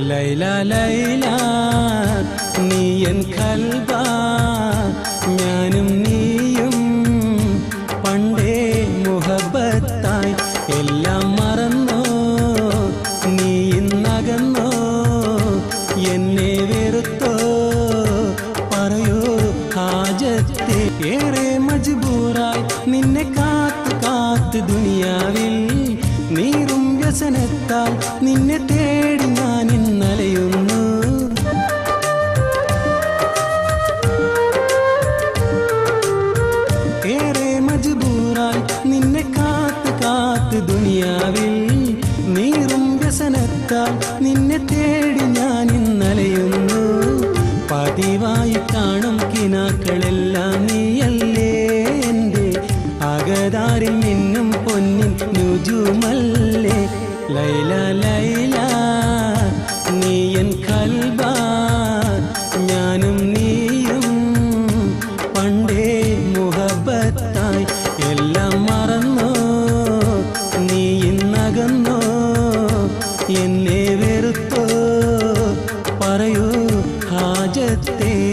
ലൈല ലൈല നീ N Kalba ഞാനും നീയും പണ്ടേ മുഹബത്തായി എല്ലാം മറന്നോ നീ ഇന്നകന്നോ എന്നെ വെറുത്തോ പറയൂ ഹാജത്തെ ഏറെ മജ്ബൂറായി നീറും നിന്നെ തേടി ഞാൻ ഇന്നലയുന്നു. ഏറെ മജ്ബൂറായി നിന്നെ കാത്ത് കാത്ത് ദുനിയാവിൽ നീറും വ്യസനത്താൽ നിന്നെ തേടി ഞാൻ ഇന്നലയുന്നു. പതിവായി കാണും കിനാക്കളെല്ലാം നീയല്ലേ എന്റെ അകതാരിൽ നിന്നും പൊന്നിൻ നുജുമല്ലേ? ലൈല നീ എൻ ഞാനും നീയും പണ്ടേ എല്ലാം നീ എന്നെ വെറുത്തോ പറയൂ ഹാജത്തേ